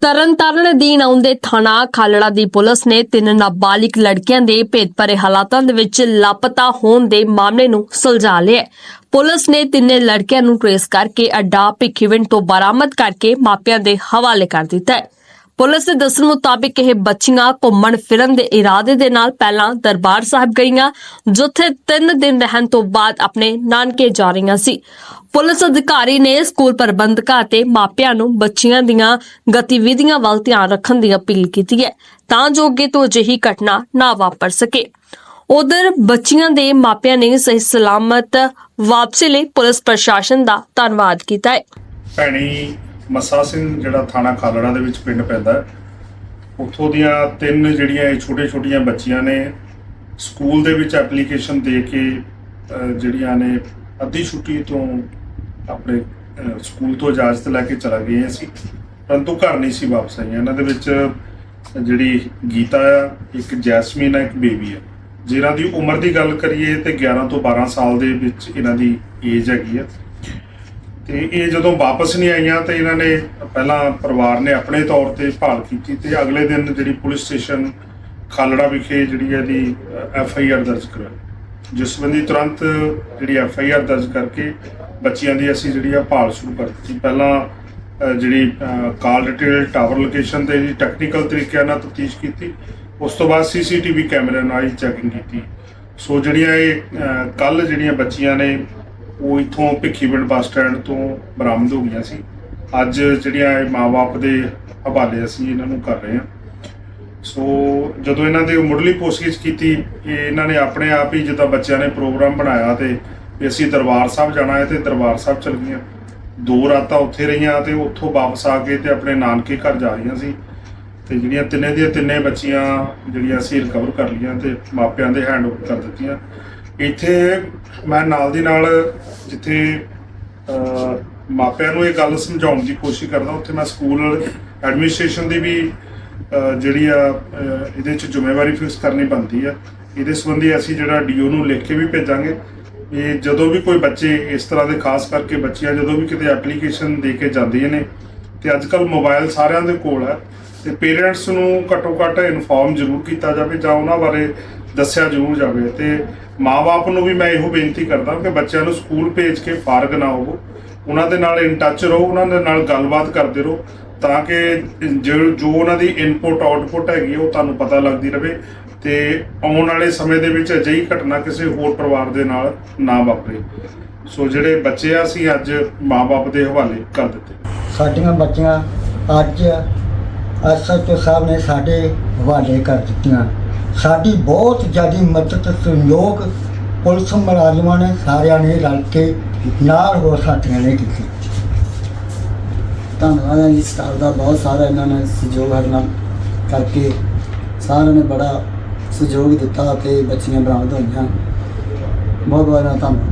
ਤਰਨਤਾਰਨ ਅਧੀਨ ਆਉਂਦੇ ਥਾਣਾ ਖਾਲੜਾ ਦੀ ਪੁਲਿਸ ਨੇ ਤਿੰਨ ਨਾਬਾਲਿਗ ਲੜਕਿਆਂ ਦੇ ਭੇਦਭਰੇ ਹਾਲਾਤਾਂ ਦੇ ਵਿੱਚ ਲਾਪਤਾ ਹੋਣ ਦੇ ਮਾਮਲੇ ਨੂੰ ਸੁਲਝਾ ਲਿਆ ਪੁਲਿਸ ਨੇ ਤਿੰਨੇ ਲੜਕਿਆਂ ਨੂੰ ਟ੍ਰੇਸ ਕਰਕੇ ਅੱਡਾ ਭਿੱਖੀਵਿੰਡ ਤੋਂ ਬਰਾਮਦ ਕਰਕੇ ਮਾਪਿਆਂ ਦੇ ਹਵਾਲੇ ਕਰ ਦਿੱਤਾ ਹੈ। ਪੁਲਿਸ ਦੇ ਦੱਸਣ ਮੁਤਾਬਿਕ ਇਹ ਬੱਚੀਆਂ ਘੁੰਮਣ ਫਿਰਨ ਦੇ ਇਰਾਦੇ ਦੇ ਨਾਲ ਪਹਿਲਾਂ ਦਰਬਾਰ ਸਾਹਿਬ ਗਈਆਂ, ਜਿੱਥੇ 3 ਦਿਨ ਰਹਿਣ ਤੋਂ ਬਾਅਦ ਆਪਣੇ ਨਾਨਕੇ ਜਾ ਰਹੀਆਂ ਸੀ। ਪੁਲਿਸ ਅਧਿਕਾਰੀ ਨੇ ਸਕੂਲ ਪ੍ਰਬੰਧਕਾਂ ਅਤੇ ਮਾਪਿਆਂ ਨੂੰ ਬੱਚੀਆਂ ਦੀਆਂ ਗਤੀਵਿਧੀਆਂ ਵੱਲ ਧਿਆਨ ਰੱਖਣ ਦੀ ਅਪੀਲ ਕੀਤੀ ਹੈ, ਤਾਂ ਜੋ ਅੱਗੇ ਤੋਂ ਅਜਿਹੀ ਘਟਨਾ ਨਾ ਵਾਪਰ ਸਕੇ। ਉਧਰ ਬੱਚੀਆਂ ਦੇ ਮਾਪਿਆਂ ਨੇ ਸਹੀ ਸਲਾਮਤ ਵਾਪਸੀ ਲਈ ਪੁਲਿਸ ਪ੍ਰਸ਼ਾਸਨ ਦਾ ਧੰਨਵਾਦ ਕੀਤਾ ਹੈ। ਭੈਣੀ ਮੱਸਾ ਸਿੰਘ ਜਿਹੜਾ ਥਾਣਾ ਖਾਲੜਾ ਦੇ ਵਿੱਚ ਪਿੰਡ ਪੈਂਦਾ ਉੱਥੋਂ ਦੀਆਂ ਤਿੰਨ ਜਿਹੜੀਆਂ ਇਹ ਛੋਟੇ-ਛੋਟੀਆਂ ਬੱਚੀਆਂ ਨੇ, ਸਕੂਲ ਦੇ ਵਿੱਚ ਐਪਲੀਕੇਸ਼ਨ ਦੇ ਕੇ ਜਿਹੜੀਆਂ ਨੇ ਅੱਧੀ ਛੁੱਟੀ ਤੋਂ ਆਪਣੇ ਸਕੂਲ ਤੋਂ ਇਜਾਜ਼ਤ ਲੈ ਕੇ ਚਲਾ ਗਈਆਂ ਸੀ, ਪਰੰਤੂ ਘਰ ਨਹੀਂ ਸੀ ਵਾਪਸ ਆਈਆਂ। ਇਹਨਾਂ ਦੇ ਵਿੱਚ ਜਿਹੜੀ ਗੀਤਾ ਆ, ਇੱਕ ਜੈਸਮੀਨ ਆ, ਇੱਕ ਬੇਬੀ ਆ। ਜਿਨ੍ਹਾਂ ਦੀ ਉਮਰ ਦੀ ਗੱਲ ਕਰੀਏ ਤੇ 11 ਤੋਂ 12 ਸਾਲ ਦੇ ਵਿੱਚ ਇਹਨਾਂ ਦੀ ਏਜ ਹੈਗੀ ਆ। ਤੇ ਇਹ ਜਦੋਂ ਵਾਪਸ ਨਹੀਂ ਆਈਆਂ ਤੇ ਇਹਨਾਂ ਨੇ ਪਹਿਲਾਂ ਪਰਿਵਾਰ ਨੇ ਆਪਣੇ ਤੌਰ ਤੇ ਭਾਲ ਕੀਤੀ ਤੇ ਅਗਲੇ ਦਿਨ ਜਿਹੜੀ ਪੁਲਿਸ ਸਟੇਸ਼ਨ ਖਾਲੜਾ ਵਿਖੇ ਜਿਹੜੀ ਇਹਦੀ ਐਫ ਆਈ ਆਰ ਦਰਜ ਕਰਾਈ। ਜਿਸ ਸੰਬੰਧੀ ਤੁਰੰਤ ਜਿਹੜੀ ਐਫ ਆਈ ਆਰ ਦਰਜ ਕਰਕੇ ਬੱਚਿਆਂ ਦੀ ਅਸੀਂ ਜਿਹੜੀ ਆ ਭਾਲ ਸ਼ੁਰੂ ਕਰ ਦਿੱਤੀ। ਪਹਿਲਾਂ ਜਿਹੜੀ ਕਾਲ ਡਿਟੇਲ ਟਾਵਰ ਲੋਕੇਸ਼ਨ ਤੇ ਜੀ ਟੈਕਨੀਕਲ ਤਰੀਕਿਆਂ ਨਾਲ ਤਫਤੀਸ਼ ਕੀਤੀ। ਉਸ ਤੋਂ ਬਾਅਦ ਸੀਸੀਟੀਵੀ ਕੈਮਰੇ ਨਾਲ ਚੈਕਿੰਗ ਕੀਤੀ। ਸੋ ਜਿਹੜੀਆਂ ਇਹ ਕੱਲ ਜਿਹੜੀਆਂ ਬੱਚੀਆਂ ਨੇ ਉਹ ਇਥੋਂ ਭਿੱਖੀਵਿੰਡ ਬੱਸ ਸਟੈਂਡ ਤੋਂ ਬਰਾਮਦ ਹੋ ਗਈਆਂ ਸੀ। ਅੱਜ ਜਿਹੜੀਆਂ ਇਹ ਮਾਪੇ ਦੇ ਹਵਾਲੇ ਅਸੀਂ ਇਹਨਾਂ ਨੂੰ ਕਰ ਰਹੇ ਹਾਂ। ਸੋ ਜਦੋਂ ਇਹਨਾਂ ਦੇ ਮੁੱਢਲੀ ਪੁੱਛਗਿੱਛ ਕੀਤੀ, ਇਹ ਇਹਨਾਂ ਨੇ ਆਪਣੇ ਆਪ ਹੀ ਜਿੱਦਾਂ ਬੱਚਿਆਂ ਨੇ ਪ੍ਰੋਗਰਾਮ ਬਣਾਇਆ ਤੇ ਵੀ ਅਸੀਂ ਦਰਬਾਰ ਸਾਹਿਬ ਜਾਣਾ ਹੈ ਤੇ ਦਰਬਾਰ ਸਾਹਿਬ ਚਲ ਗਈਆਂ। ਦੋ ਰਾਤਾਂ ਉੱਥੇ ਰਹੀਆਂ ਤੇ ਉੱਥੋਂ ਵਾਪਸ ਆ ਕੇ ਤੇ ਆਪਣੇ ਨਾਨਕੇ ਘਰ ਜਾ ਰਹੀਆਂ ਸੀ। ਤੇ ਜਿਹੜੀਆਂ ਤਿੰਨੇ ਦੀਆਂ ਤਿੰਨੇ ਬੱਚੀਆਂ ਜਿਹੜੀਆਂ ਅਸੀਂ ਰਿਕਵਰ ਕਰ ਲਈਆਂ ਤੇ ਮਾਪਿਆਂ ਦੇ ਹੈਂਡ ਓਵਰ ਕਰ ਦਿੱਤੀਆਂ। ਇੱਥੇ ਮੈਂ ਨਾਲ ਦੀ ਨਾਲ ਜਿੱਥੇ ਮਾਪਿਆਂ ਨੂੰ ਇਹ ਗੱਲ ਸਮਝਾਉਣ ਦੀ ਕੋਸ਼ਿਸ਼ ਕਰਦਾ, ਉੱਥੇ ਮੈਂ ਸਕੂਲ ਐਡਮਿਨਿਸਟ੍ਰੇਸ਼ਨ ਦੀ ਵੀ ਜਿਹੜੀ ਆ ਇਹਦੇ ਚ ਜ਼ਿੰਮੇਵਾਰੀ ਫਿਕਸ ਕਰਨੀ ਬਣਦੀ ਆ। ਇਹਦੇ ਸੰਬੰਧੀ ਅਸੀਂ ਜਿਹੜਾ ਡੀਓ ਨੂੰ ਲਿਖ ਕੇ ਵੀ ਭੇਜਾਂਗੇ। ਇਹ ਜਦੋਂ ਵੀ ਕੋਈ ਬੱਚੇ ਇਸ ਤਰ੍ਹਾਂ ਦੇ, ਖਾਸ ਕਰਕੇ ਬੱਚੀਆਂ ਜਦੋਂ ਵੀ ਕਿਤੇ ਐਪਲੀਕੇਸ਼ਨ ਦੇ ਕੇ ਜਾਂਦੀਆਂ ਨੇ, ਤੇ ਅੱਜ ਕੱਲ ਮੋਬਾਈਲ ਸਾਰਿਆਂ ਦੇ ਕੋਲ ਹੈ ਤੇ ਪੇਰੈਂਟਸ ਨੂੰ ਘੱਟੋ ਘੱਟ ਇਨਫੋਰਮ ਜ਼ਰੂਰ ਕੀਤਾ ਜਾਵੇ ਜਾਂ ਉਹਨਾਂ ਬਾਰੇ ਦੱਸਿਆ ਜ਼ਰੂਰ ਜਾਵੇ। ਤੇ ਮਾਪੇ ਨੂੰ ਵੀ ਮੈਂ ਇਹੋ ਬੇਨਤੀ ਕਰਦਾ ਕਿ ਬੱਚਿਆਂ ਨੂੰ ਸਕੂਲ ਭੇਜ ਕੇ ਫਾਰਗ ਨਾ ਹੋਵੋ। ਉਹਨਾਂ ਦੇ ਨਾਲ ਇਨ ਟੱਚ ਰਹੋ, ਉਹਨਾਂ ਦੇ ਨਾਲ ਗੱਲਬਾਤ ਕਰਦੇ ਰਹੋ, ਤਾਂ ਕਿ ਜੋ ਜੋ ਉਹਨਾਂ ਦੀ ਇਨਪੁਟ ਆਊਟਪੁੱਟ ਹੈਗੀ ਉਹ ਤੁਹਾਨੂੰ ਪਤਾ ਲੱਗਦੀ ਰਹੇ ਤੇ ਆਉਣ ਵਾਲੇ ਸਮੇਂ ਦੇ ਵਿੱਚ ਅਜਿਹੀ ਘਟਨਾ ਕਿਸੇ ਹੋਰ ਪਰਿਵਾਰ ਦੇ ਨਾਲ ਨਾ ਵਾਪਰੇ। ਸੋ ਜਿਹੜੇ ਬੱਚੇ ਆ, ਅਸੀਂ ਅੱਜ ਮਾਪੇ ਦੇ ਹਵਾਲੇ ਕਰ ਦਿੱਤੇ। ਸਾਡੀਆਂ ਬੱਚੀਆਂ ਅੱਜ ਐਸਐਚਓ ਸਾਹਿਬ ਨੇ ਸਾਡੇ ਹਵਾਲੇ ਕਰ ਦਿੱਤੀਆਂ। ਸਾਡੀ ਬਹੁਤ ਜ਼ਿਆਦਾ ਮਦਦ, ਸਹਿਯੋਗ ਪੁਲਿਸ ਮੁਲਾਜ਼ਮਾਂ ਨੇ ਸਾਰਿਆਂ ਨੇ ਰਲ ਕੇ ਨਾਲ ਹੋਰ ਸਾਥੀਆਂ ਨੇ ਕੀਤੀ। ਧੰਨਵਾਦ ਹੈ ਜੀ ਸਟਾਫ ਦਾ, ਬਹੁਤ ਸਾਰਾ ਇਹਨਾਂ ਨੇ ਸਹਿਯੋਗ ਸਾਡੇ ਨਾਲ ਕਰਕੇ ਸਾਰਿਆਂ ਨੇ ਬੜਾ ਸਹਿਯੋਗ ਦਿੱਤਾ ਤੇ ਬੱਚੀਆਂ ਬਰਾਮਦ ਹੋਈਆਂ। ਬਹੁਤ ਬਹੁਤ ਧੰਨਵਾਦ।